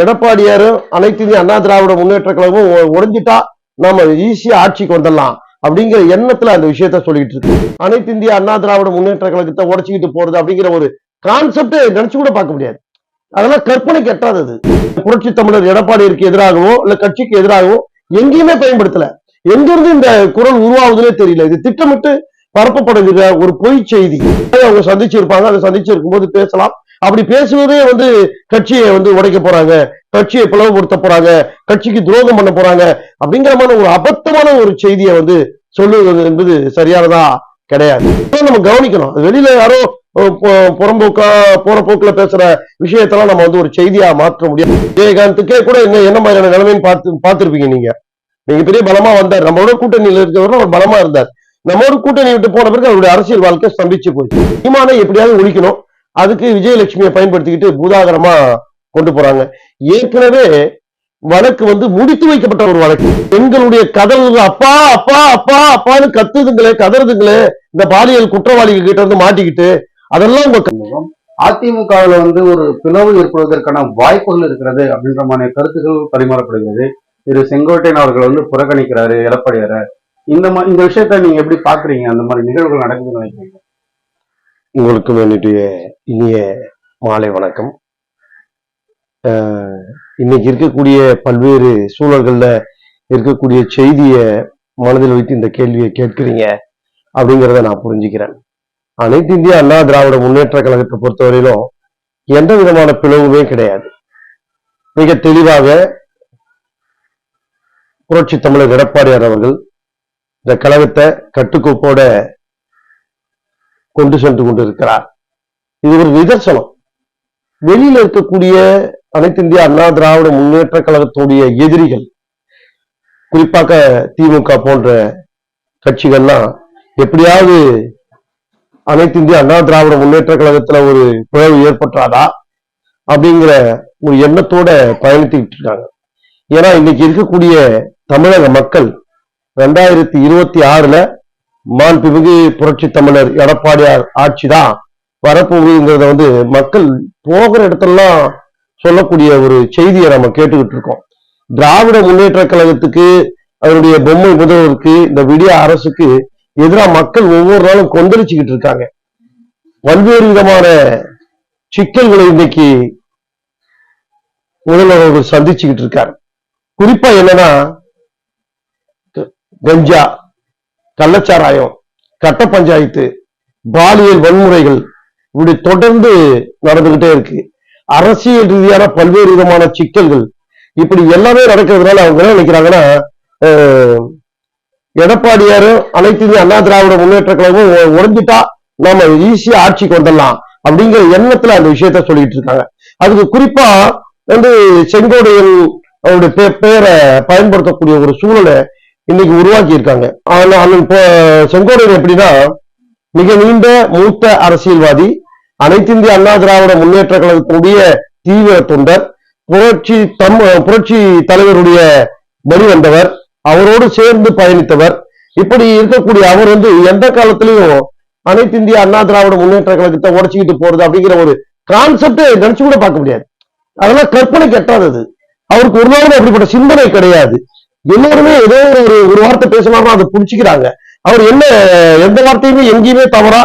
எடப்பாடியாரும் அனைத்து இந்திய அண்ணா திராவிட முன்னேற்ற கழகமும் உடைஞ்சிட்டா நாம ஈஸியா ஆட்சிக்கு வந்துடலாம் அப்படிங்கிற எண்ணத்துல அந்த விஷயத்த சொல்லிட்டு இருக்கு. அனைத்து இந்திய அண்ணா திராவிட முன்னேற்ற கழகத்தை உடச்சிக்கிட்டு போறது அப்படிங்கிற ஒரு கான்செப்ட் நினைச்சு கூட பார்க்க முடியாது. அதெல்லாம் கற்பனைக்கு எட்டாதது புரட்சி தமிழர் எடப்பாடிக்கு எதிராகவோ இல்ல கட்சிக்கு எதிராகவோ எங்கேயுமே பயன்படுத்தல. எங்கிருந்து இந்த குரல் உருவாகுதுன்னே தெரியல. இது திட்டமிட்டு பரப்பப்படுகிற ஒரு பொய் செய்தி. அவங்க சந்திச்சிருப்பாங்க. அதை சந்திச்சிருக்கும் போது பேசலாம். அப்படி பேசுவதே வந்து கட்சியை வந்து உடைக்க போறாங்க. கட்சியை பிளவுபடுத்த போறாங்க. கட்சிக்கு துரோகம் பண்ண போறாங்க. அப்படிங்கிற மாதிரி ஒரு அபத்தமான ஒரு செய்தியை வந்து சொல்லுவது என்பது சரியானதா? கிடையாது. நம்ம கவனிக்கணும். வெளியில யாரோ புறம்போக்கா போற போக்குல பேசுற விஷயத்தெல்லாம் நம்ம வந்து ஒரு செய்தியா மாற்ற முடியாது. விஜயகாந்துக்கே கூட என்ன என்ன மாதிரியான நிலைமைன்னு பார்த்து பார்த்திருப்பீங்க நீங்க. நீங்க பெரிய பலமா வந்தார். நம்மளோட கூட்டணியில இருக்கிறவரும் அவர் பலமா இருந்தார். நம்மோட கூட்டணி விட்டு போன பிறகு அவருடைய அரசியல் வாழ்க்கை ஸ்தம்பிச்சு போச்சு. சீமானை எப்படியாவது ஒழிக்கணும். அதுக்கு விஜயலட்சுமியை பயன்படுத்திக்கிட்டு பூதாகரமா கொண்டு போறாங்க. ஏற்கனவே வழக்கு வந்து முடித்து வைக்கப்பட்ட ஒரு வழக்கு. எங்களுடைய கதறது அப்பா அப்பா அப்பா அப்பான்னு கத்துதுங்களே கதறதுங்களே இந்த பாலியல் குற்றவாளிகள் கிட்ட இருந்து மாட்டிக்கிட்டு அதெல்லாம் உங்க அதிமுகவில் வந்து ஒரு பிளவு ஏற்படுவதற்கான வாய்ப்புகள் இருக்கிறது அப்படின்ற மாதிரி கருத்துக்கள் பரிமாறப்படுகிறது. திரு செங்கோட்டையன் அவர்கள் வந்து புறக்கணிக்கிறாரு எடப்பாடியார. இந்த மாதிரி இந்த விஷயத்த நீங்க எப்படி பாக்குறீங்க? அந்த மாதிரி நிகழ்வுகள் நடக்குதுன்னு நினைக்கிறீங்க? உங்களுக்கு வேண்டிய இனிய மாலை வணக்கம். இன்னைக்கு இருக்கக்கூடிய பல்வேறு சூழல்கள்ல இருக்கக்கூடிய செய்தியை மனதில் வைத்து இந்த கேள்வியை கேட்கிறீங்க அப்படிங்கிறத நான் புரிஞ்சுக்கிறேன். அனைத்து இந்திய அண்ணா திராவிட முன்னேற்ற கழகத்தை பொறுத்தவரையிலும் எந்த விதமான பிளவுமே கிடையாது. மிக தெளிவாக புரட்சி தமிழர் எடப்பாடியார் அவர்கள் இந்த கழகத்தை கட்டுக்கோப்போட கொண்டு சென்று கொண்டிருக்கிறார். இது ஒரு நிதர்சனம். வெளியில இருக்கக்கூடிய அனைத்து இந்திய அண்ணா திராவிட முன்னேற்ற கழகத்துடைய எதிரிகள் குறிப்பாக திமுக போன்ற கட்சிகள்லாம் எப்படியாவது அனைத்து இந்திய அண்ணா திராவிட முன்னேற்ற கழகத்துல ஒரு பிளவு ஏற்பட்டாதா? அப்படிங்கிற ஒரு எண்ணத்தோட பயணித்துக்கிட்டு இருக்காங்க. ஏன்னா இன்னைக்கு இருக்கக்கூடிய தமிழக மக்கள் ரெண்டாயிரத்தி இருபத்தி ஆறுல மாண்புமிகு புரட்சி தமிழர் எடப்பாடியார் ஆட்சி தான் வரப்போகுதுங்கிறத வந்து மக்கள் போகிற இடத்தெல்லாம் சொல்லக்கூடிய ஒரு செய்தியை நம்ம கேட்டுக்கிட்டு இருக்கோம். திராவிட முன்னேற்ற கழகத்துக்கு அதனுடைய பொம்மை முதல்வருக்கு இந்த விடிய அரசுக்கு எதிராக மக்கள் ஒவ்வொரு நாளும் கொந்தளிச்சுக்கிட்டு இருக்காங்க. பல்வேறு விதமான சிக்கல்களை இன்னைக்கு முதல்வர் அவர்கள் சந்திச்சுக்கிட்டு இருக்காரு. குறிப்பா என்னன்னா கஞ்சா. கள்ளச்சாராயம் கட்ட பஞ்சாயத்து பாலியல் வன்முறைகள் இப்படி தொடர்ந்து நடந்துகிட்டே இருக்கு. அரசியல் ரீதியான பல்வேறு விதமான சிக்கல்கள் இப்படி எல்லாமே நடக்கிறதுனால அவங்க என்ன நினைக்கிறாங்கன்னா அஹ், எடப்பாடியாரும் அனைத்து இந்திய அண்ணா திராவிட முன்னேற்ற கழகமும் உ- உடைஞ்சிட்டா நாம ஈஸியா ஆட்சிக்கு வந்துடலாம் அப்படிங்கிற எண்ணத்துல அந்த விஷயத்த சொல்லிட்டு இருக்காங்க. அதுக்கு குறிப்பா வந்து செங்கோடையன் அவருடைய பெயரை பயன்படுத்தக்கூடிய ஒரு சூழலை இன்னைக்கு உருவாக்கி இருக்காங்க ஆனா அந்த இப்போ செங்கோடையன் எப்படின்னா மிக நீண்ட மூத்த அரசியல்வாதி அனைத்து இந்திய அண்ணா திராவிட முன்னேற்ற கழகத்தினுடைய தீவிர தொண்டர் புரட்சி தம் புரட்சி தலைவருடைய வழி வந்தவர் அவரோடு சேர்ந்து பயணித்தவர். இப்படி இருக்கக்கூடிய அவர் வந்து எந்த காலத்திலையும் அனைத்து இந்திய அண்ணா திராவிட முன்னேற்ற கழகத்தை உடச்சிக்கிட்டு போறது அப்படிங்கிற ஒரு கான்செப்டை நினைச்சு கூட பார்க்க முடியாது. அதெல்லாம் கற்பனை கெட்டாதது. அவருக்கு ஒரு நாளும் அப்படிப்பட்ட சிந்தனை கிடையாது. எல்லாருமே ஏதோ ஒரு ஒரு வார்த்தை பேசினாலும் அதை புடிச்சுக்கிறாங்க அவர் என்ன எந்த வார்த்தையுமே எங்கேயுமே தவறா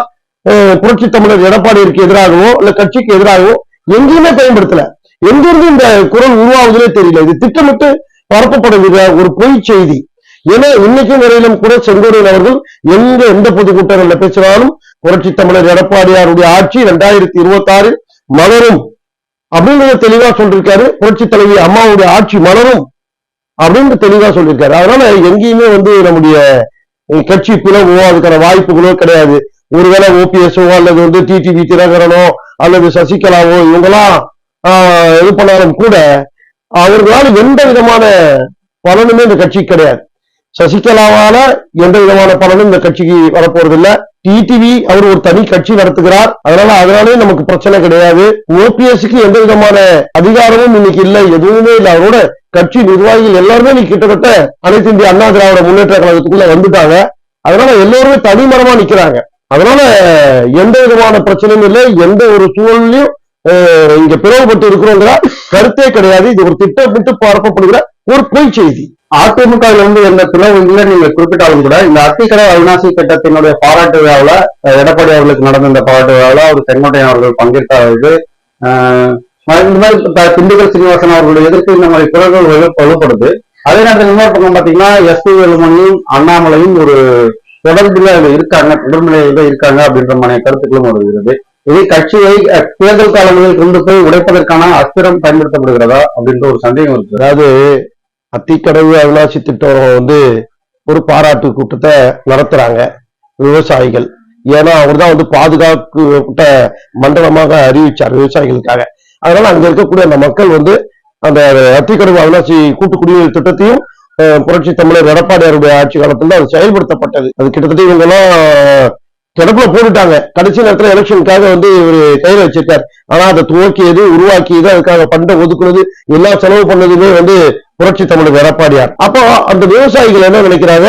அஹ், புரட்சி தமிழர் எடப்பாடிக்கு எதிராகவோ இல்ல கட்சிக்கு எதிராகவோ எங்கேயுமே பயன்படுத்தல. எங்கிருந்து இந்த குரல் உருவாகுதுன்னே தெரியல. இது திட்டமிட்டு பரப்பப்படுகிற ஒரு பொய் செய்தி. ஏன்னா இன்னைக்கும் வரையிலும் கூட செங்கோடையன் அவர்கள் எங்க எந்த பொதுக்கூட்டங்கள்ல பேசினாலும் புரட்சி தமிழர் எடப்பாடியாருடைய ஆட்சி இரண்டாயிரத்தி இருபத்தி ஆறு மலரும். அப்படிங்கறத தெளிவா சொல்லிருக்காரு புரட்சி தலைவி அம்மாவுடைய ஆட்சி மலரும். அப்படின்னு தெளிவா சொல்லியிருக்காரு. அதனால எங்கேயுமே வந்து நம்முடைய கட்சி பிளவோ அதுக்கான வாய்ப்புகளோ கிடையாது. ஒருவேளை ஓபிஎஸ்ஓ அல்லது வந்து டிடிவி தினகரனோ அல்லது சசிகலாவோ இவங்கெல்லாம் இது பண்ணாலும் கூட அவர்களால் எந்த விதமான பலனுமே இந்த கட்சிக்கு கிடையாது. சசிகலாவால எந்த விதமான பலனும் இந்த கட்சிக்கு வரப்போறதில்லை. டிடிவி அவர் ஒரு தனி கட்சி நடத்துகிறார். அதனால அதனாலே நமக்கு பிரச்சனை கிடையாது. ஓபிஎஸ்க்கு எந்த விதமான அதிகாரமும் இன்னைக்கு இல்லை எதுவுமே இல்லை. அவரோட கட்சி நிர்வாகிகள் எல்லாருமே இன்னைக்கு கிட்டத்தட்ட அனைத்து இந்திய அண்ணா திராவிட முன்னேற்ற கழகத்துக்குள்ள வந்துட்டாங்க. அதனால எல்லாருமே தனிமரமா நிக்கிறாங்க. அதனால எந்த விதமான பிரச்சனையும் இல்லை. எந்த ஒரு சூழலையும் இங்க பிளவுபட்டு இருக்கிறோங்கிற கருத்தே கிடையாது. இது ஒரு திட்டமிட்டு பரப்பப்படுகிற ஒரு பொய் செய்தி. அதிமுகவில் இருந்து எந்த பிளவு இல்லை நீங்க குறிப்பிட்டாலும் கூட. இந்த அத்திக்கடை அவிநாசி திட்டத்தினுடைய பாராட்டு விழாவில் எடப்பாடி அவர்களுக்கு நடந்த இந்த பாராட்டு விழாவில் அவர் செங்கோட்டையன் அவர்கள் பங்கேற்காதது ஆஹ், இந்த மாதிரி திண்டுக்கல் சீனிவாசன் அவர்களுடைய எதிர்ப்பு இந்த மாதிரி குரல்கள் வலுப்படுது. அதே நேரத்தில் இன்னொரு பக்கம் பாத்தீங்கன்னா எஸ் பி வேலுமணியும் அண்ணாமலையும் ஒரு தொடர்பில் இருக்காங்க தொடர்புல இருக்காங்க அப்படின்ற மாதிரி கருத்துக்களும் வருகிறது. இதே கட்சியை தேர்தல் காலங்களில் கொண்டு போய் உடைப்பதற்கான அஸ்திரம் பயன்படுத்தப்படுகிறதா அப்படின்ற ஒரு சந்தேகம் இருக்கு அதாவது அத்திக்கடவு அவிநாசி திட்டம் வந்து ஒரு பாராட்டு கூட்டத்தை நடத்துறாங்க விவசாயிகள். ஏன்னா அவர் தான் வந்து பாதுகாக்கப்பட்ட மண்டலமாக அறிவிச்சார் விவசாயிகளுக்காக. அதனால அங்க இருக்கக்கூடிய அந்த மக்கள் வந்து அந்த அத்திக்கடவு அவிநாசி கூட்டு குடிநீர் திட்டத்தையும் புரட்சி தமிழர் எடப்பாடியாருடைய ஆட்சி காலத்துல அது செயல்படுத்தப்பட்டது. அது கிட்டத்தட்ட இவங்க எல்லாம் கிடப்புல போட்டுட்டாங்க. கடைசி நேரத்துல எலெக்ஷனுக்காக வந்து இவர் கையில வச்சிருக்காரு. ஆனா அதை துவக்கியது உருவாக்கியது அதுக்காக பண்டை ஒதுக்குனது எல்லா செலவு பண்ணதுமே வந்து புரட்சி தமிழர் எடப்பாடியார். அப்போ அந்த விவசாயிகள் என்ன நினைக்கிறாங்க?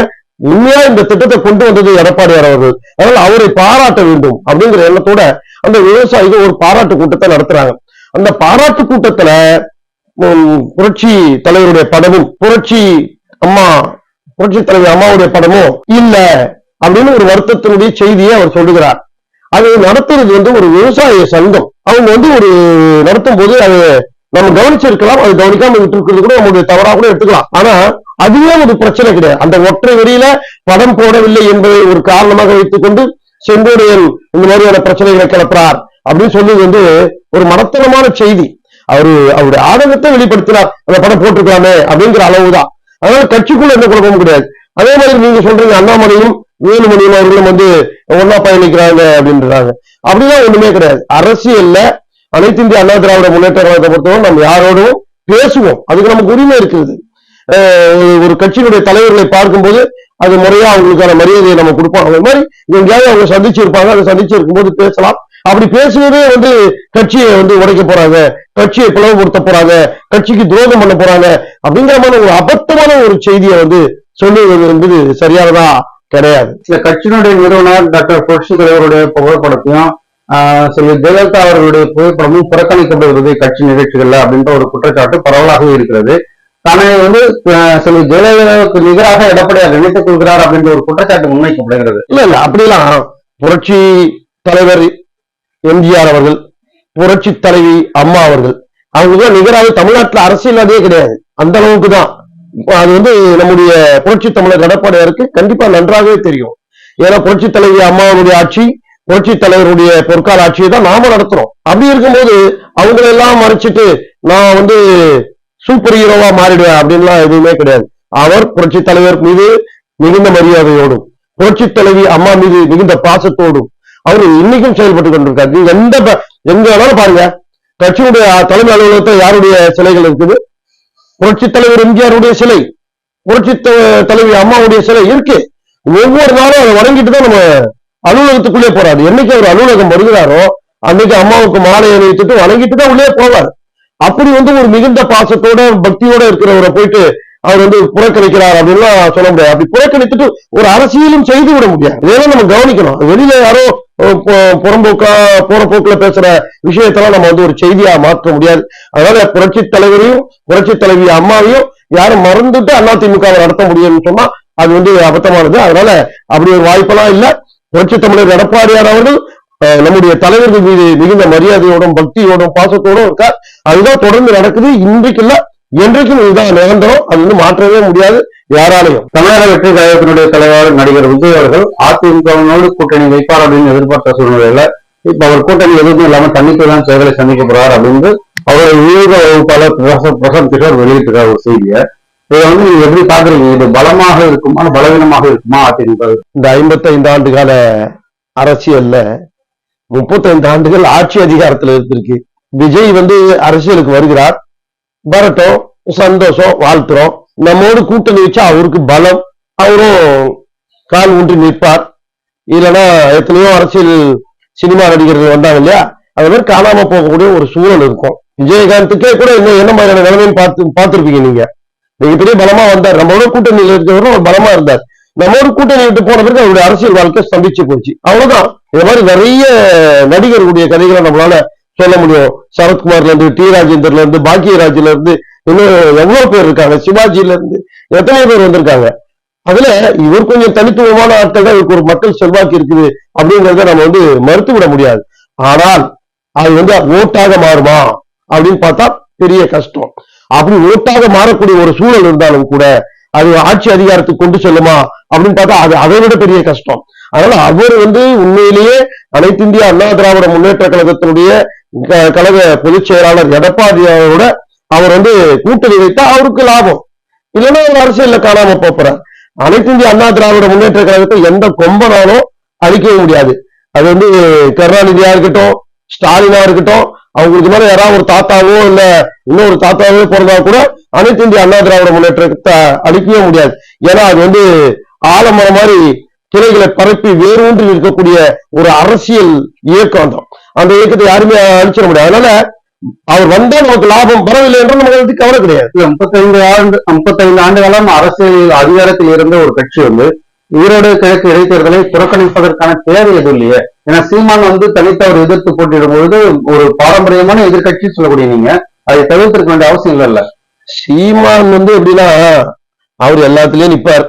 உண்மையா இந்த திட்டத்தை கொண்டு வந்தது எடப்பாடியார் அவர்கள். அதனால அவரை பாராட்ட வேண்டும் அப்படிங்கிற எண்ணத்தோட அந்த விவசாயிகள் ஒரு பாராட்டு கூட்டத்தை நடத்துறாங்க. அந்த பாராட்டு கூட்டத்துல உம், புரட்சி தலைவருடைய படமும் புரட்சி அம்மா புரட்சி தலைவர் அம்மாவுடைய படமும் இல்ல அப்படின்னு ஒரு வருத்தத்தினுடைய செய்தியை அவர் சொல்லுகிறார். அது நடத்துறது வந்து ஒரு விவசாய சங்கம். அவங்க வந்து ஒரு நடத்தும் போது அது நம்ம கவனிச்சிருக்கலாம் அது கவனிக்காம விட்டுருக்கிறது கூட நம்மளுடைய தவறா கூட எடுத்துக்கலாம். ஆனா அதுவே ஒரு பிரச்சனை கிடையாது. அந்த ஒற்றை வரியில படம் போடவில்லை என்பதை ஒரு காரணமாக வைத்துக்கொண்டு செங்கோடையன் இந்த மாதிரியான பிரச்சனைகளை கிளப்புறார் அப்படின்னு சொல்லி வந்து ஒரு மனத்தனமான செய்தி. அவரு அவருடைய ஆதங்கத்தை வெளிப்படுத்தினார். அந்த படம் போட்டிருக்கலாமே அப்படிங்கிற அளவுதான். அதனால கட்சிக்குள்ள எந்த குழப்பமும் கிடையாது. அதே மாதிரி நீங்க சொல்றீங்க அண்ணாமலையும் வேலுமணியும் அவர்களும் வந்து ஒன்னா பயணிக்கிறாங்க அப்படின்றாங்க. அப்படிதான் ஒண்ணுமே கிடையாது. அரசியல்ல அனைத்து இந்திய அண்ணா திராவிட முன்னேற்ற கழகத்தை பொறுத்தவரை நம்ம யாரோடும் பேசுவோம். அதுக்கு நமக்கு உரிமை இருக்குது ஒரு கட்சியினுடைய தலைவர்களை பார்க்கும்போது அது முறையா அவங்களுக்கான மரியாதையை நம்ம கொடுப்போம். அது மாதிரி எங்கேயாவது அவங்க சந்திச்சு இருப்பாங்க. அதை சந்திச்சு இருக்கும்போது பேசலாம். அப்படி பேசுவதே வந்து கட்சியை வந்து உடைக்க போறாங்க. கட்சியை பிளவுபடுத்த போறாங்க. கட்சிக்கு துரோகம் பண்ண போறாங்க. அப்படிங்கிற மாதிரி ஒரு அபத்தமான ஒரு செய்தியை வந்து சொல்லுவது என்பது சரியானதா? கிடையாது. இந்த கட்சியினுடைய நிறுவனர் டாக்டர் புரட்சி தலைவருடைய புகைப்படத்தையும் செல்வி ஜெயலலிதா அவர்களுடைய புகைப்படமும் புறக்கணிக்கப்படுகிறது கட்சி நிகழ்ச்சிகள்ல அப்படின்ற ஒரு குற்றச்சாட்டு பரவலாகவே இருக்கிறது. தன்னை வந்து செல்வி ஜெயலலிதாவுக்கு நிகராக எடப்பாடியார் நினைத்துக் கொள்கிறார் அப்படின்ற ஒரு குற்றச்சாட்டு முன்வைக்கப்படுகிறது. இல்ல இல்ல அப்படிலாம் புரட்சி தலைவர் எம்ஜிஆர் அவர்கள் புரட்சி தலைவி அம்மா அவர்கள் அவங்களுக்கு நிகராக தமிழ்நாட்டுல அரசியல்வாதியே கிடையாது. அந்த அளவுக்கு தான். அது வந்து நம்முடைய புரட்சி தமிழர் எடப்பாடியாருக்கு கண்டிப்பா நன்றாகவே தெரியும். ஏன்னா புரட்சி தலைவி அம்மாவுடைய ஆட்சி புரட்சி தலைவருடைய பொற்கால ஆட்சியை தான் நாம நடத்துறோம். அப்படி இருக்கும்போது அவங்களெல்லாம் மறைச்சிட்டு நான் வந்து சூப்பர் ஹீரோவா மாறிடுவேன் அப்படின்லாம் எதுவுமே கிடையாது. அவர் புரட்சி தலைவர் மீது மிகுந்த மரியாதையோடும் புரட்சி தலைவி அம்மா மீது மிகுந்த பாசத்தோடும் அவர் இன்னைக்கும் செயல்பட்டு கொண்டிருக்காரு. நீங்க எந்த ப- எங்க வேணாலும் பாருங்க. கட்சியுடைய தலைமை அலுவலகத்தில் யாருடைய சிலைகள் இருக்குது? புரட்சி தலைவர் எம்ஜிஆருடைய சிலை புரட்சி தலைவி அம்மாவுடைய சிலை இருக்கு. ஒவ்வொரு நாளும் அதை வணங்கிட்டு தான் நம்ம அலுவலகத்துக்குள்ளே போறாரு. என்னைக்கு அவர் அலுவலகம் வருகிறாரோ அன்னைக்கு அம்மாவுக்கு மாலை அணிவித்துட்டு வணங்கிட்டு தான் உள்ளே போவார். அப்படி வந்து ஒரு மிகுந்த பாசத்தோட பக்தியோட இருக்கிறவரை போயிட்டு அவர் வந்து புறக்கணிக்கிறார் அப்படின்னு சொல்ல முடியாது. அப்படி புறக்கணித்துட்டு ஒரு அரசியலும் செய்து விட முடியாது. இதெல்லாம் நம்ம கவனிக்கணும். வெளியில யாரோ புறம்போக்கா போற போக்குல பேசுற விஷயத்தெல்லாம் நம்ம வந்து ஒரு செய்தியா மாற்ற முடியாது. அதனால புரட்சி தலைவரையும் புரட்சி தலைவி அம்மாவையும் யாரும் மறந்துட்டு அதிமுக நடத்த முடியும்னு சொன்னா அது வந்து அபத்தமானது. அதனால அப்படி ஒரு வாய்ப்பெல்லாம் இல்லை. புரட்சி தமிழர் எடப்பாடியார் அவர்கள் நம்முடைய தலைவர்கள் மீது மிகுந்த மரியாதையோடும் பக்தியோடும் பாசத்தோடும் இருக்கார். அதுதான் தொடர்ந்து நடக்குது. இன்றைக்கு இல்ல என்றைக்கும் இதுதான் நிரந்தரம். அது வந்து மாற்றவே முடியாது. யாராலையும். தமிழக வெற்றி கழகத்தினுடைய தலைவர் நடிகர் விஜய் அவர்கள் அதிமுகவினோடு கூட்டணி வைப்பார் அப்படின்னு எதிர்பார்த்த சூழ்நிலையில இப்ப அவர் கூட்டணி எதுவுமே இல்லாம தன்னித்து தான் செயலை சந்திக்க போறார் அப்படின்னு அவருடைய வியூக வகுப்பாளர் பிரசாந்த் கிஷோர் வெளியிட்டிருக்கார் ஒரு செய்தியை. இதை வந்து நீங்க எப்படி பாக்குறீங்க இது பலமாக இருக்குமா? பலவீனமாக இருக்குமா? அப்படின்றது. இந்த ஐம்பத்தைந்து ஆண்டு கால அரசியல்ல முப்பத்தைந்து ஆண்டுகள் ஆட்சி அதிகாரத்துல இருந்திருக்கு. விஜய் வந்து அரசியலுக்கு வருகிறார். வரட்டும் சந்தோஷம் வாழ்த்துறோம். நம்மோடு கூட்டணி வச்சா அவருக்கு பலம். அவரும் கால் ஊன்றி நிற்பார். இல்லைன்னா எத்தனையோ அரசியல் சினிமா நடிகர்கள் வந்தாங்க இல்லையா? அது மாதிரி காணாம போகக்கூடிய ஒரு சூழல் இருக்கும். விஜயகாந்துக்கே கூட என்ன மாதிரியான நிலைமைன்னு பார்த்து பார்த்திருப்பீங்க நீங்க. மிகப்பெரிய பலமா வந்தார். நம்மளோட கூட்டணியில் இருக்கிறவரும் ஒரு பலமா இருந்தார். நம்மளோட கூட்டணி விட்டு போன பிறகு அவருடைய அரசியல் வாழ்க்கை ஸ்தம்பிச்சு போச்சு. அவ்வளவுதான். இந்த மாதிரி நிறைய நடிகர்களுடைய கதைகளை நம்மளால சொல்ல முடியும். சரத்குமார்ல இருந்து டி ராஜேந்தர்ல இருந்து பாக்கியராஜ்ல இருந்து இன்னும் எவ்வளவு பேர் இருக்காங்க? சிவாஜில இருந்து எத்தனை பேர் வந்திருக்காங்க. அதுல இவர் கொஞ்சம் தனித்துவமான ஆட்கள் தான். இவருக்கு ஒரு மக்கள் செல்வாக்கு இருக்குது அப்படிங்கறத நம்ம வந்து மறுத்து விட முடியாது. ஆனால் அது வந்து ஓட்டாக மாறுமா அப்படின்னு பார்த்தா பெரிய கஷ்டம். அப்படி ஓட்டாக மாறக்கூடிய ஒரு சூழல் இருந்தாலும் கூட அது ஆட்சி அதிகாரத்துக்கு கொண்டு செல்லுமா அப்படின்னு பார்த்தா அது அதை விட பெரிய கஷ்டம். அதனால அவர் வந்து உண்மையிலேயே அனைத்து இந்திய அண்ணா திராவிட முன்னேற்ற கழகத்தினுடைய க- கழக பொதுச் செயலாளர் எடப்பாடியோட அவர் வந்து கூட்டணி வைத்தா அவருக்கு லாபம். இல்லைன்னா அவர் அரசியல்ல காணாம போறார். அனைத்து இந்திய அண்ணா திராவிட முன்னேற்ற கழகத்தை எந்த கொம்பனாலும் அழிக்கவே முடியாது. அது வந்து கருணாநிதியா இருக்கட்டும் ஸ்டாலினா இருக்கட்டும் அவங்களுக்கு மேல யாராவது ஒரு தாத்தாவோ இல்ல இன்னொரு தாத்தாவோ பிறந்தா கூட அனைத்து இந்திய அண்ணா திராவிட முன்னேற்றத்தை அழிக்கவே முடியாது. ஏன்னா அது வந்து ஆலமரம் மாதிரி கிளைகளை பரப்பி வேரூன்றி இருக்கக்கூடிய ஒரு அரசியல் இயக்கம் தான் அந்த இயக்கத்தை யாருமே அழிச்சிட முடியாது. அதனால அவர் வந்தா நமக்கு லாபம் வரவில்லை என்று நமக்கு அதை கவலை கிடையாது. முப்பத்தைந்து ஆண்டு முப்பத்தைந்து ஆண்டு காலம் அரசியல் அதிகாரத்தில் இருந்த ஒரு கட்சி வந்து ஈரோடு கிழக்கு இடைத்தேர்தலை புறக்கணிப்பதற்கான தேவை எதுவும் இல்லையே. ஏன்னா சீமான் வந்து தனித்த ஒரு எதிர்த்து போட்டிடும் பொழுது ஒரு பாரம்பரியமான எதிர்க்கட்சி சொல்லக்கூடிய நீங்க அதை தவிர்த்திருக்க வேண்டிய அவசியம் இல்லைல்ல சீமான் வந்து எப்படின்னா அவர் எல்லாத்துலயும் நிப்பார்.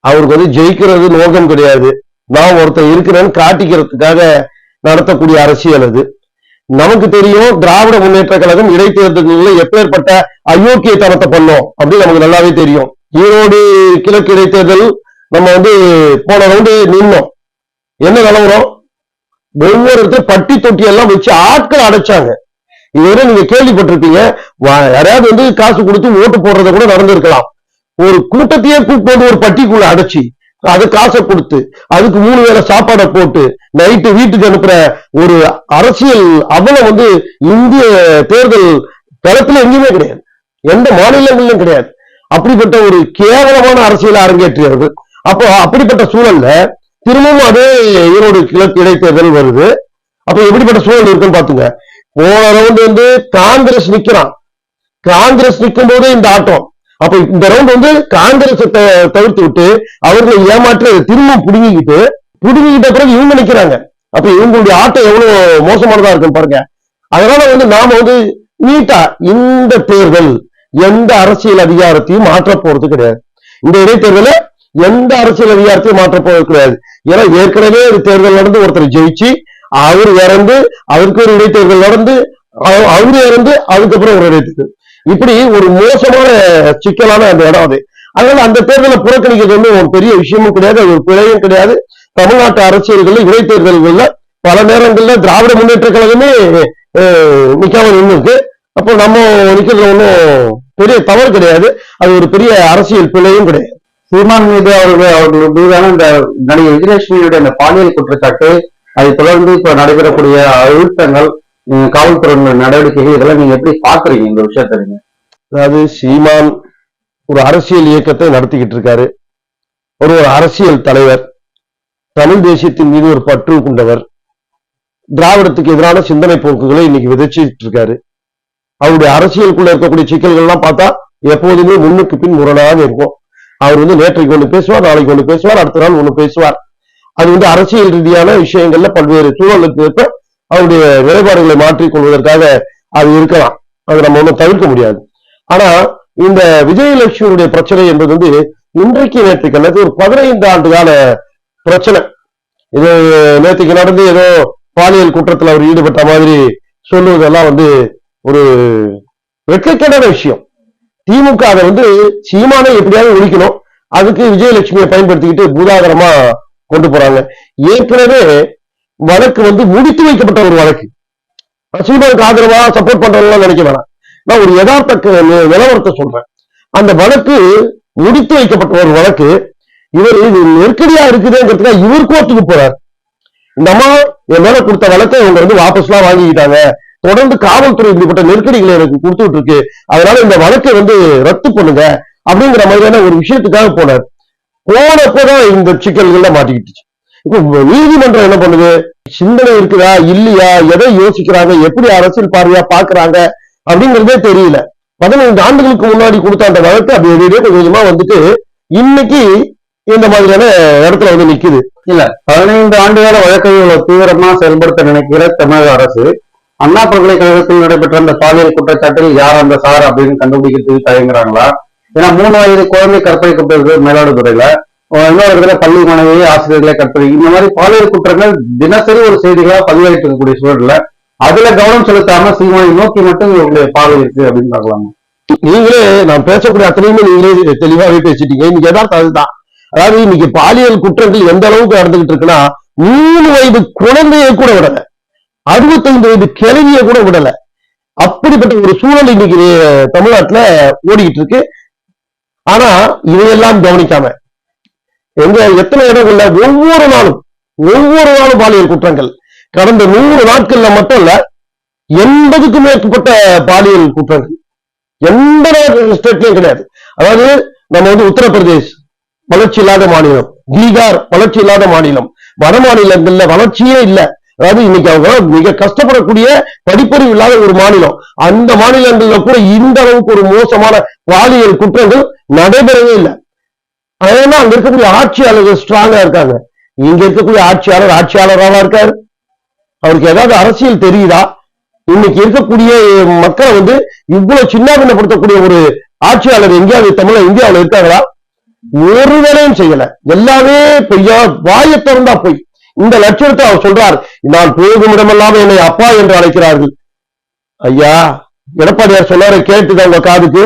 அவருக்கு வந்து ஜெயிக்கிறது நோக்கம் கிடையாது. நான் ஒருத்தர் இருக்கிறேன்னு காட்டிக்கிறதுக்காக நடத்தக்கூடிய அரசியல் அது. நமக்கு தெரியும் திராவிட முன்னேற்ற கழகம் இடைத்தேர்தல்களில் எப்பேற்பட்ட அயோக்கியத்தனத்தை பண்ணோம். அப்படின்னு நமக்கு நல்லாவே தெரியும். ஈரோடு கிழக்கு இடைத்தேர்தல் நம்ம வந்து போன ரவுண்டு நின்னோம். என்ன நிலவரம் ஒவ்வொருத்தர் பட்டி தொட்டி எல்லாம் வச்சு ஆட்கள் அடைச்சாங்க. இதுவரை நீங்க கேள்விப்பட்டிருப்பீங்க. யாராவது வந்து காசு கொடுத்து ஓட்டு போடுறத கூட நடந்திருக்கலாம். ஒரு கூட்டத்தையே கூப்பிட்டு வந்து ஒரு பட்டிக்குள்ள அடைச்சி அது காசை கொடுத்து அதுக்கு மூணு வேளை சாப்பாடை போட்டு நைட்டு வீட்டுக்கு அனுப்புற ஒரு அரசியல் அவலம் வந்து இந்திய தேர்தல் களத்துல எங்கேயுமே கிடையாது. எந்த மாநிலங்களிலும் கிடையாது. அப்படிப்பட்ட ஒரு கேவலமான அரசியலை அரங்கேற்றியவர்கள். அப்போ அப்படிப்பட்ட சூழல்ல திரும்பவும் அதே ஈரோடு கிழக்கு இடைத்தேர்தல் வருது. அப்ப எப்படிப்பட்ட சூழல் இருக்குன்னு பாத்துங்க போன ரவுண்ட் வந்து காங்கிரஸ் நிக்கிறான். காங்கிரஸ் நிற்கும் போதே இந்த ஆட்டம். அப்ப இந்த ரவுண்ட் வந்து காங்கிரஸ் தவிர்த்து விட்டு அவர்களை ஏமாற்றி திரும்பவும் திரும்ப புடுங்கிக்கிட்டு புடுங்கிக்கிட்ட பிறகு இவங்க நிக்கிறாங்க. அப்ப இவங்களுடைய ஆட்டம் எவ்வளவு மோசமானதா இருக்குன்னு பாருங்க. அதனால வந்து நாம வந்து நீட்டா இந்த தேர்தல் எந்த அரசியல் அதிகாரத்தையும் மாற்ற போறது கிடையாது. இந்த இடைத்தேர்தலை எந்த அரசியல் அதிகாரத்தையும் மாற்ற கிடையாது. ஏன்னா ஏற்கனவே ஒரு தேர்தல் நடந்து ஒருத்தர் ஜெயிச்சு அவர் இறந்து அவருக்கு ஒரு இடைத்தேர்தல் நடந்து அவ- அவரு இறந்து அதுக்கப்புறம் ஒரு இடைத்தேர்தல். இப்படி ஒரு மோசமான சிக்கலான அந்த இடம் அது. அதனால அந்த தேர்தலை புறக்கணிக்கிறது வந்து ஒரு பெரிய விஷயமும் கிடையாது. அது ஒரு பிழையும் கிடையாது. தமிழ்நாட்டு அரசியல்கள் இடைத்தேர்தல்கள்ல பல நேரங்கள்ல திராவிட முன்னேற்ற கழகமே நிக்காம நின்றுருக்கு அப்போ நம்ம நிக்கிறது ஒன்றும் பெரிய தவறு கிடையாது. அது ஒரு பெரிய அரசியல் பிழையும் கிடையாது. சீமான் மீது அவர்கள் அவர்கள் மீதான இந்த நடிகை விஜயலட்சுமியுடைய அந்த பாலியல் குற்றச்சாட்டு அதை தொடர்ந்து இப்ப நடைபெறக்கூடிய அழுத்தங்கள் உம், காவல்துறையினுடைய நடவடிக்கைகள் இதெல்லாம் நீங்க எப்படி பாக்குறீங்க இந்த விஷயத்த நீங்க? அதாவது சீமான் ஒரு அரசியல் இயக்கத்தை நடத்திக்கிட்டு இருக்காரு. ஒரு ஒரு அரசியல் தலைவர். தமிழ் தேசியத்தின் மீது ஒரு பற்று கொண்டவர். திராவிடத்துக்கு எதிரான சிந்தனை போக்குகளை இன்னைக்கு விதைச்சிட்டு இருக்காரு. அவருடைய அரசியலுக்குள்ள இருக்கக்கூடிய சிக்கல்கள்லாம் பார்த்தா எப்போதுமே முன்னுக்கு பின் முரணாக இருக்கும். அவர் வந்து நேற்றைக்கு ஒன்று பேசுவார் நாளைக்கு ஒன்று பேசுவார் அடுத்த நாள் ஒன்று பேசுவார். அது வந்து அரசியல் ரீதியான விஷயங்கள்ல பல்வேறு சூழலுக்கு ஏற்ப அவருடைய நிலைப்பாடுகளை மாற்றிக் கொள்வதற்காக அது இருக்கலாம். அதை நம்ம ஒன்றும் தவிர்க்க முடியாது. ஆனா இந்த விஜயலட்சுமியுடைய பிரச்சனை என்பது வந்து இன்றைக்கு நேற்றுக்கு அல்லது ஒரு பதினைந்து ஆண்டு கால பிரச்சனை. இது நேற்றுக்கு நடந்து ஏதோ பாலியல் குற்றத்தில் அவர் ஈடுபட்ட மாதிரி சொல்லுவதெல்லாம் வந்து ஒரு வெட்கக்கேடான விஷயம். திமுக அதை வந்து சீமானை எப்படியாவது ஒழிக்கணும். அதுக்கு விஜயலட்சுமியை பயன்படுத்திக்கிட்டு பூதாகரமா கொண்டு போறாங்க. ஏற்கனவே வழக்கு வந்து முடித்து வைக்கப்பட்ட ஒரு வழக்கு. சீமானுக்கு ஆதரவா சப்போர்ட் பண்றவங்க நினைக்க வேணாம். நான் ஒரு யதார்த்த நிலவரத்தை சொல்றேன். அந்த வழக்கு முடித்து வைக்கப்பட்ட ஒரு வழக்கு இவர் இது நெருக்கடியா இருக்குதுங்கிறதுக்காக இவர் கோர்ட்டுக்கு போறார். இந்த அம்மா என் மேல கொடுத்த வழக்கை இவங்க வந்து வாபஸ்லாம் வாங்கிக்கிட்டாங்க. தொடர்ந்து காவல்துறை இப்படிப்பட்ட நெருக்கடிகளை எனக்கு கொடுத்துட்டு இருக்கு அதனால இந்த வழக்கை வந்து ரத்து பண்ணுங்க அப்படிங்கிற மாதிரியான ஒரு விஷயத்துக்காக போனார். போனப்பதான் இந்த சிக்கல்கள்ல மாட்டிக்கிட்டுச்சு. இப்போ நீதிமன்றம் என்ன பண்ணுது? சிந்தனை இருக்குதா? இல்லையா? எதை யோசிக்கிறாங்க? எப்படி அரசியல் பார்வையா பாக்குறாங்க அப்படிங்கிறதே தெரியல. பதினைந்து ஆண்டுகளுக்கு முன்னாடி கொடுத்த அந்த வழக்கு அப்படி வெளியே கொஞ்சம் கொஞ்சமா வந்துட்டு இன்னைக்கு இந்த மாதிரியான இடத்துல வந்து நிக்குது. இல்ல பதினைந்து ஆண்டுகால வழக்கை இவ்வளவு தீவிரமா செயல்படுத்த நினைக்கிற தமிழக அரசு அண்ணா பல்கலைக்கழகத்தில் நடைபெற்ற அந்த பாலியல் குற்றச்சாட்டில் யார் அந்த சார் அப்படின்னு கண்டுபிடிக்கிறதுக்கு தயங்குறாங்களா? ஏன்னா மூணு வயது குழந்தை கற்பழிக்கப்பட்டிருக்கு மயிலாடுதுறையில இன்னொரு இடத்துல பள்ளி மாணவியை ஆசிரியர்களை கற்பழி இந்த மாதிரி பாலியல் குற்றங்கள் தினசரி ஒரு செய்திகளா பதிவாயிட்டு இருக்கக்கூடிய சூழல்ல அதுல கவனம் செலுத்தாம சீமானை நோக்கி மட்டும் இவருடைய பார்வை இருக்கு அப்படின்னு பார்க்கலாம்? நீங்களே நான் பேசக்கூடிய அத்தனையுமே நீங்களே தெளிவாகவே பேசிட்டீங்க. இன்னைக்கு யதார்த்தம் அதுதான். அதாவது இன்னைக்கு பாலியல் குற்றங்கள் எந்த அளவுக்கு நடந்துகிட்டு இருக்குன்னா மூணு வயது குழந்தையை கூட விடல. அறுபத்தைந்து வயது கிளவிய கூட விடல. அப்படிப்பட்ட ஒரு சூழல் இன்னைக்கு தமிழ்நாட்டுல ஓடிக்கிட்டு இருக்கு. ஆனா இதையெல்லாம் கவனிக்காம எங்க எத்தனை இடங்கள்ல ஒவ்வொரு நாளும் ஒவ்வொரு நாளும் பாலியல் குற்றங்கள். கடந்த நூறு நாட்கள்ல மட்டும் இல்ல எண்பதுக்கும் மேற்பட்ட பாலியல் குற்றங்கள். எந்த ஸ்டேட்லயும் கிடையாது. அதாவது நம்ம வந்து உத்தரப்பிரதேஷ் வளர்ச்சி இல்லாத மாநிலம். பீகார் வளர்ச்சி இல்லாத மாநிலம். வட மாநிலங்கள்ல வளர்ச்சியே இல்ல. அதாவது இன்னைக்கு அவங்க மிக கஷ்டப்படக்கூடிய படிப்பறிவு இல்லாத ஒரு மாநிலம். அந்த மாநிலங்கள்ல கூட இந்த அளவுக்கு ஒரு மோசமான பாலியல் குற்றங்கள் நடைபெறவே இல்லை. அதனால அங்க இருக்கக்கூடிய ஆட்சியாளர்கள் ஸ்ட்ராங்கா இருக்காங்க. இங்க இருக்கக்கூடிய ஆட்சியாளர் ஆட்சியாளராக இருக்காரு. அவருக்கு ஏதாவது அரசியல் தெரியுதா? இன்னைக்கு இருக்கக்கூடிய மக்களை வந்து இவ்வளவு சின்னாபின்னப்படுத்தக்கூடிய ஒரு ஆட்சியாளர் எங்கேயாவது தமிழ இந்தியாவில் இருக்காங்களா? ஒரு வேலையும் செய்யல. எல்லாமே பெரிய வாயை திறந்தா போய். இந்த லட்சணத்தை அவர் சொல்றார் நான் போகும் இடமெல்லாம் என்னை அப்பா என்று அழைக்கிறார்கள். ஐயா எடப்பாடியார் சொன்னார கேட்டுதான் உங்க காதுக்கு.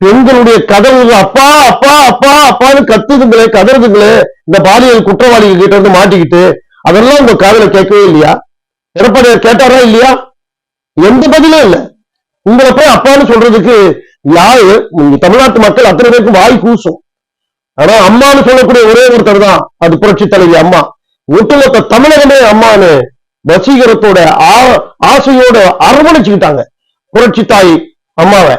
பெண்களுடைய கதவு அப்பா அப்பா அப்பா அப்பான்னு கத்துதுங்களே கதறுதுங்களே. இந்த பாலியல் குற்றவாளிகள் கிட்ட இருந்து மாட்டிக்கிட்டு அதெல்லாம் உங்க காதல கேட்கவே இல்லையா? எடப்பாடியார் கேட்டாரா இல்லையா? எந்த பதிலும் இல்லை. உங்களை போய் அப்பான்னு சொல்றதுக்கு யாரு? தமிழ்நாட்டு மக்கள் அத்தனை பேருக்கு வாய் கூசும். ஆனா அம்மான்னு சொல்லக்கூடிய ஒரே ஒருத்தர் தான் அது புரட்சி தலைவி அம்மா. ஒட்டுமொத்த தமிழகமே அம்மான்னு வசீகரத்தோட ஆ- ஆசையோட அரவணைச்சுக்கிட்டாங்க. புரட்சி தாய் அம்மாவை.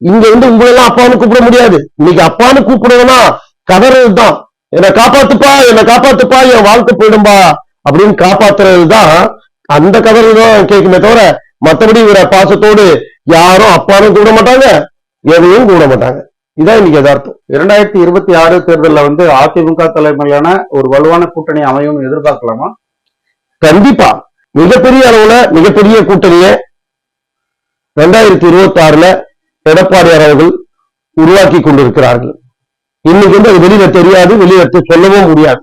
இங்க வந்து உங்களெல்லாம் அப்பான்னு கூப்பிட முடியாது. இன்னைக்கு அப்பான்னு கூப்பிடுறதுனா கதறதுதான் என்னை காப்பாத்துப்பா என்னை காப்பாத்துப்பா என் வாழ்க்கை போயிடும்பா அப்படின்னு காப்பாத்துறதுதான் அந்த கதறு தான் கேட்குமே தவிர மத்தபடி இவரை பாசத்தோடு யாரும் அப்பானும் கூட மாட்டாங்க எதையும் கூட மாட்டாங்க. இதான் இன்னைக்கு எதார்த்தம். இரண்டாயிரத்தி இருபத்தி ஆறு தேர்தலில் வந்து அதிமுக தலைமையிலான ஒரு வலுவான கூட்டணி அமையும் எதிர்பார்க்கலாமா? கண்டிப்பா. மிகப்பெரிய அளவுல மிகப்பெரிய கூட்டணியை ரெண்டாயிரத்தி இருபத்தி ஆறுல எடப்பாடியார் அவர்கள் உருவாக்கி கொண்டிருக்கிறார்கள். இன்னைக்கு வந்து அது வெளியில தெரியாது வெளியில சொல்லவும் முடியாது.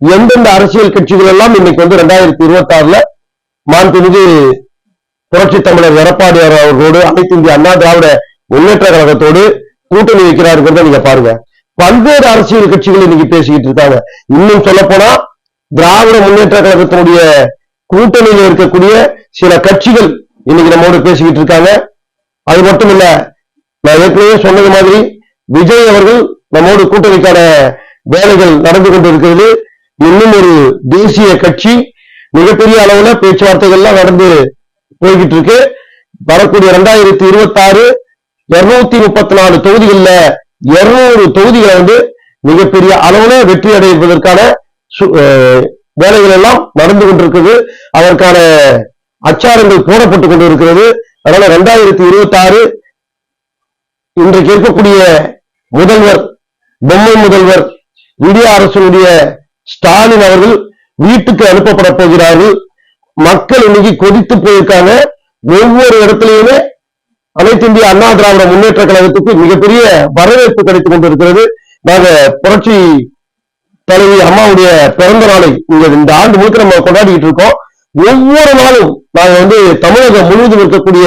எந்தெந்த அரசியல் கட்சிகள் எல்லாம் இன்னைக்கு வந்து ரெண்டாயிரத்தி இருபத்தி ஆறுல மாண்புமிகு புரட்சி தமிழர் எடப்பாடியார் அவர்களோடு அனைத்து இந்திய அண்ணா திராவிட முன்னேற்ற கழகத்தோடு கூட்டணி வைக்கிறாருங்கிறத நீங்க பாருங்க. பல்வேறு அரசியல் கட்சிகள் இன்னைக்கு பேசிக்கிட்டு இருக்காங்க. இன்னும் சொல்ல போனா திராவிட முன்னேற்ற கழகத்தினுடைய கூட்டணியில் இருக்கக்கூடிய சில கட்சிகள் இன்னைக்கு நம்மோடு பேசிக்கிட்டு இருக்காங்க. அது மட்டும் இல்ல நான் ஏற்கனவே சொன்னது மாதிரி விஜய் அவர்கள் நம்மோடு கூட்டணிக்கான வேலைகள் நடந்து கொண்டிருக்கிறது. இன்னும் ஒரு தேசிய கட்சி மிகப்பெரிய அளவுல பேச்சுவார்த்தைகள்லாம் நடந்து போய்கிட்டு இருக்கு. வரக்கூடிய ரெண்டாயிரத்தி இருபத்தி ஆறு இருநூத்தி முப்பத்தி நாலு தொகுதிகள்ல இருநூறு தொகுதிகளை வந்து மிகப்பெரிய அளவுல வெற்றி அடைவதற்கான சு- வேலைகள் எல்லாம் நடந்து கொண்டிருக்கிறது. அதற்கான அச்சாரங்கள் போடப்பட்டு கொண்டிருக்கிறது. அதனால ரெண்டாயிரத்தி இருபத்தி ஆறு இன்றைக்கு இருக்கக்கூடிய முதல்வர் பொம்மை முதல்வர் இந்திய அரசினுடைய ஸ்டாலின் அவர்கள் வீட்டுக்கு அனுப்பப்பட போகிறார்கள். மக்கள் இன்னைக்கு கொதித்து போயிருக்காங்க. ஒவ்வொரு இடத்துலயுமே அனைத்து இந்திய அண்ணா திராவிட முன்னேற்ற கழகத்துக்கு மிகப்பெரிய வரவேற்பு கிடைத்துக் கொண்டிருக்கிறது. நாங்க புரட்சி தலைவி அம்மாவுடைய பிறந்த நாளை இந்த ஆண்டு முழுக்க நம்ம கொண்டாடிட்டு இருக்கோம். ஒவ்வொரு நாளும் நாங்க வந்து தமிழகம் முழுவதும் இருக்கக்கூடிய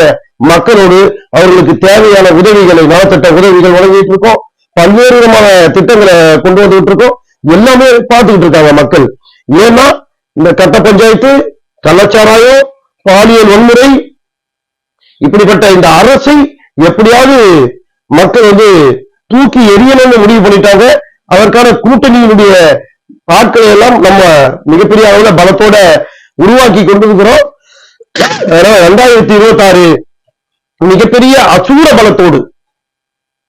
மக்களோடு அவர்களுக்கு தேவையான உதவிகளை நலத்திட்ட உதவிகள் வழங்கிட்டு இருக்கோம். பல்வேறு விதமான திட்டங்களை கொண்டு வந்துட்டு இருக்கோம். எல்லாமே பார்த்துக்கிட்டு இருக்காங்க மக்கள். ஏன்னா இந்த கட்ட பஞ்சாயத்து கள்ளச்சாராயம் பாலியல் வன்முறை இப்படிப்பட்ட இந்த அரசை எப்படியாவது மக்கள் வந்து தூக்கி எரியணும்னு முடிவு பண்ணிட்டாங்க. அதற்கான கூட்டணியினுடைய ஆட்களை எல்லாம் நம்ம மிகப்பெரிய அளவுல பலத்தோட உருவாக்கி கொண்டிருக்கிறோம். ரெண்டாயிரத்தி இருபத்தி ஆறு மிகப்பெரிய அசூர பலத்தோடு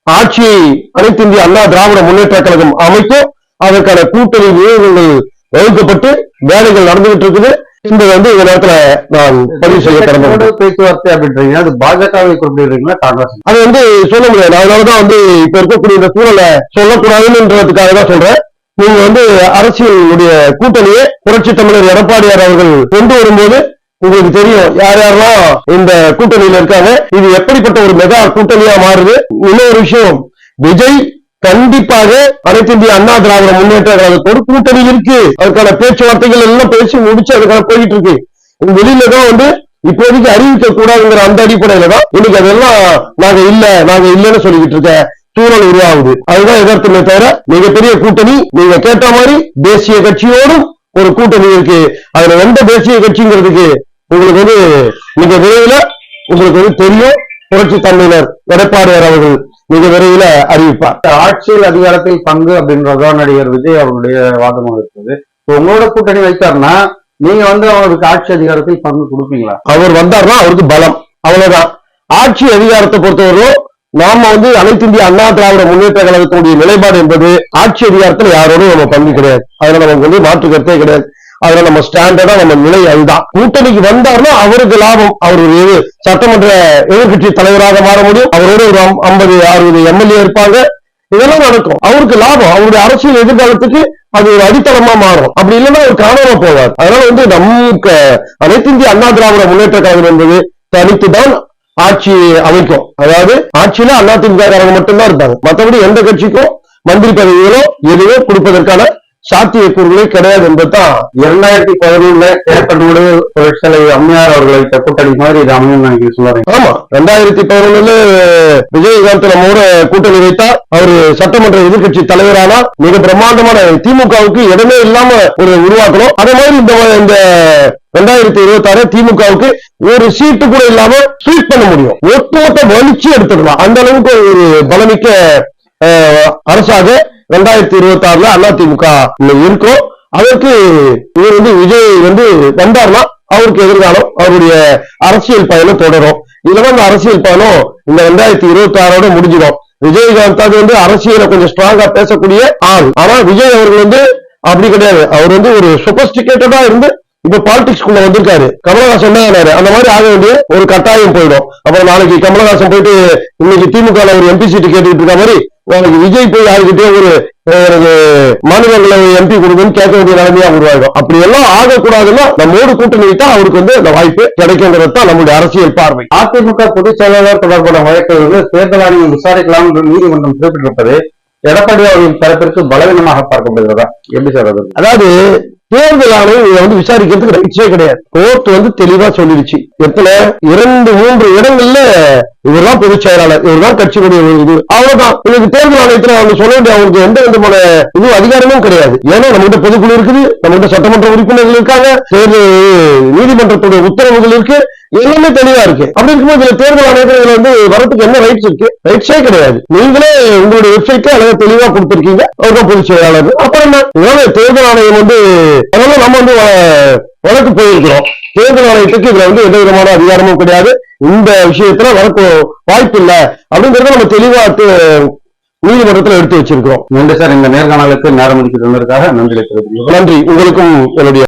ஆட்சியை அனைத்து இந்திய அண்ணா திராவிட முன்னேற்ற கழகம் அமைக்கும் அதற்கான கூட்டணி வியூகங்கள் வகுக்கப்பட்டு வேலைகள் நடந்துகிட்டு இருக்குது. என்பதை வந்து இந்த நேரத்துல நான் பதிவு செய்ய கடமை பேச்சுவார்த்தை அப்படின்றீங்க அது பாஜகவை குறிப்பிடுறீங்களா காங்கிரஸ்? அது வந்து சொல்ல முடியாது. அதனாலதான் வந்து இப்ப இருக்கக்கூடிய இந்த சூழலை சொல்லக்கூடாதுன்றதுக்காக தான் சொல்றேன். நீங்க வந்து அரசியலுடைய கூட்டணியை புரட்சி தமிழர் எடப்பாடியார் அவர்கள் கொண்டு வரும்போது உங்களுக்கு தெரியும் யார் யாரெல்லாம் இந்த கூட்டணியில இருக்காங்க. இது எப்படிப்பட்ட ஒரு மெகா கூட்டணியா மாறுது? இன்னொரு விஷயம் விஜய் கண்டிப்பாக அனைத்து இந்திய அண்ணா திராவிட முன்னேற்ற கழகத்தோடு கூட்டணி இருக்கு. அதுக்கான பேச்சுவார்த்தைகள் எல்லாம் பேசி முடிச்சு அதுக்கான போயிட்டு இருக்கு. வெளியில தான் வந்து இப்போதைக்கு அறிவிக்க கூடாதுங்கிற அந்த அடிப்படையில தான் இன்னைக்கு அதெல்லாம் நாங்க இல்ல நாங்க இல்லைன்னு சொல்லிக்கிட்டு இருக்க சூழல் உருவாகுது. அதுதான் எதிர்த்துமே தவிர மிகப்பெரிய கூட்டணி நீங்க கேட்ட மாதிரி தேசிய கட்சியோடும் ஒரு கூட்டணி இருக்கு. அதுல எந்த தேசிய கட்சிங்கிறதுக்கு உங்களுக்கு வந்து மிக விரைவில் உங்களுக்கு வந்து தெரியும். புரட்சி தமிழர் எடப்பாடியார் அவர்கள் மிக விரைவில் அறிவிப்பார் ஆட்சியில் அதிகாரத்தில் பங்கு அப்படின்றதுதான் நடிகர் விஜய் அவருடைய வாதமாக இருக்குது இப்போ உங்களோட கூட்டணி வைத்தார்னா நீங்க வந்து அவருக்கு ஆட்சி அதிகாரத்தில் பங்கு கொடுப்பீங்களா? அவர் வந்தார்னா அவருக்கு பலம். அவ்வளவுதான். ஆட்சி அதிகாரத்தை பொறுத்தவரையும் நாம வந்து அனைத்து இந்திய அண்ணா திராவிட முன்னேற்ற கழகத்தினுடைய நிலைப்பாடு என்பது ஆட்சி அதிகாரத்துல யாரோடும் நம்ம பங்கு கிடையாது. அதனால நமக்கு வந்து மாற்று கருத்தே கிடையாது. அதுல நம்ம ஸ்டாண்டர்டா நம்ம நிலை அதுதான். கூட்டணிக்கு வந்தார்னா அவருக்கு லாபம். அவர் ஒரு சட்டமன்ற எதிர்கட்சி தலைவராக மாற முடியும். அவரோட ஒரு ஐம்பது அறுபது எம்எல்ஏ இருப்பாங்க. இதெல்லாம் நடக்கும். அவருக்கு லாபம். அவருடைய அரசியல் எதிர்காலத்துக்கு அது ஒரு அடித்தளமா மாறும். அப்படி இல்லைன்னா அவர் காணாம போவார். அதனால வந்து நமக்கு அனைத்து இந்திய அண்ணா திராவிட முன்னேற்ற கழகம் என்பது தனித்துதான் ஆட்சி அமைக்கும். அதாவது ஆட்சியில அதிமுக காரங்க மட்டும்தான் இருப்பாங்க. மற்றபடி எந்த கட்சிக்கும் மந்திரி பதவிகளோ எதுவோ கொடுப்பதற்கான சாத்தியக்கூறுகளே கிடையாது என்பதுதான் இரண்டாயிரத்தி பதினொன்றுல தேர்தலோடு புரட்சித்தலை அம்மையார் அவர்கள் வைத்த கூட்டணி மாதிரி இது அமையும் நினைக்கிறேன் சொல்லுறேன் ஆமா. ரெண்டாயிரத்தி பதினொன்னுல விஜயகாந்த் நம்மோட கூட்டணி வைத்தார். அவரு சட்டமன்ற எதிர்க்கட்சி தலைவரானார் மிக பிரம்மாண்டமான திமுகவுக்கு இடமே இல்லாம ஒரு உருவாக்கணும். அதே மாதிரி இந்த இந்த ரெண்டாயிரத்தி இருபத்தி ஆறு திமுகவுக்கு ஒரு சீட்டு கூட இல்லாம ஸ்வீட் பண்ண முடியும். ஒட்டுமொத்த வலிச்சு எடுத்துடலாம் அந்த அளவுக்கு ஒரு பலமிக்க அரசாக ரெண்டாயிரத்தி இருபத்தி ஆறுல அதிமுக இருக்கும். அதற்கு இவர் வந்து விஜய் வந்து வந்தார்னா அவருக்கு எதிர்காலம் அவருடைய அரசியல் பயணம் தொடரும். இதுல அந்த அரசியல் பயணம் இந்த ரெண்டாயிரத்தி இருபத்தி ஆறோட முடிஞ்சிடும். விஜயகாந்த் அது வந்து அரசியல கொஞ்சம் ஸ்ட்ராங்கா பேசக்கூடிய ஆள். ஆனா விஜய் அவர்கள் வந்து அப்படி கிடையாது. அவர் வந்து ஒரு சொபஸ்டிகேட்டடா இருந்து இப்ப பாலிடிக்ஸ் குள்ள வந்திருக்காரு. கமலஹாசன் தான். அந்த மாதிரி ஆக வேண்டிய ஒரு கட்டாயம் போயிடும். அப்புறம் நாளைக்கு கமலஹாசன் போயிட்டு இன்னைக்கு திமுக ஒரு எம்பி சீட்டு கேட்டுக்கிட்டு இருக்க மாதிரி நாளைக்கு விஜய் போய் யாருக்கிட்டே ஒரு மாநிலங்களவை எம்பி கொடுங்கன்னு கேட்க வேண்டிய நிலைமையா உருவாயிடும். அப்படி எல்லாம் ஆகக்கூடாதுன்னா நம்மோடு கூட்டணி வைத்தா அவருக்கு வந்து அந்த வாய்ப்பு கிடைக்குங்கிறது தான் நம்முடைய அரசியல் பார்வை. அதிமுக பொதுச் செயலாளர் தொடர்பான வழக்கை வந்து தேர்தல் ஆணையம் விசாரிக்கலாம் என்று நீதிமன்றம் குறிப்பிட்டிருப்பது எடப்பாடி அவர்களின் தரப்பிற்கு பலவீனமாக பார்க்கப்படுகிறதா? எப்படி சார் அது? அதாவது தேர்தல் ஆணையம் இதை வந்து விசாரிக்கிறதுக்கு ரைட்ஸே கிடையாது. கோர்ட் வந்து தெளிவா சொல்லிடுச்சு. எத்தனை? இரண்டு மூன்று இடங்கள்ல இவர்தான் பொதுச் செயலாளர் இவர்தான் கட்சியுடைய இது அவ்வளவுதான். இதுக்கு தேர்தல் ஆணையத்துல அவங்க சொல்ல வேண்டிய அவங்களுக்கு எந்த விதமான இது அதிகாரமும் கிடையாது. ஏன்னா நம்மகிட்ட பொதுக்குழு இருக்குது நம்மகிட்ட சட்டமன்ற உறுப்பினர்கள் இருக்காங்க தேர்தல் நீதிமன்றத்துடைய உத்தரவுகள் இருக்கு. எல்லாமே தெளிவா இருக்கு. அப்படி இருக்கும்போது இதுல தேர்தல் ஆணையத்துல வந்து வரதுக்கு என்ன ரைட்ஸ் இருக்கு? ரைட்ஸே கிடையாது. நீங்களே உங்களுடைய வெப்சைட்ல அழகா தெளிவா கொடுத்திருக்கீங்க. அவர்தான் பொதுச் செயலாளர். அப்புறம் என்ன தேர்தல் ஆணையம் வந்து நம்ம வந்து வழக்கு போயிருக்கிறோம். தேர்தல் ஆணையத்துக்கு இதுல வந்து எந்த விதமான அதிகாரமும் கிடையாது. இந்த விஷயத்துல வழக்கு வாய்ப்பு இல்ல. அப்படிங்கறத நம்ம தெளிவா நீதிமன்றத்துல எடுத்து வச்சிருக்கிறோம். நன்றி சார். இந்த நேர்காணலுக்கு நேரம் ஒதுக்கி தந்ததற்காக நன்றி நன்றி. உங்களுக்கும் என்னுடைய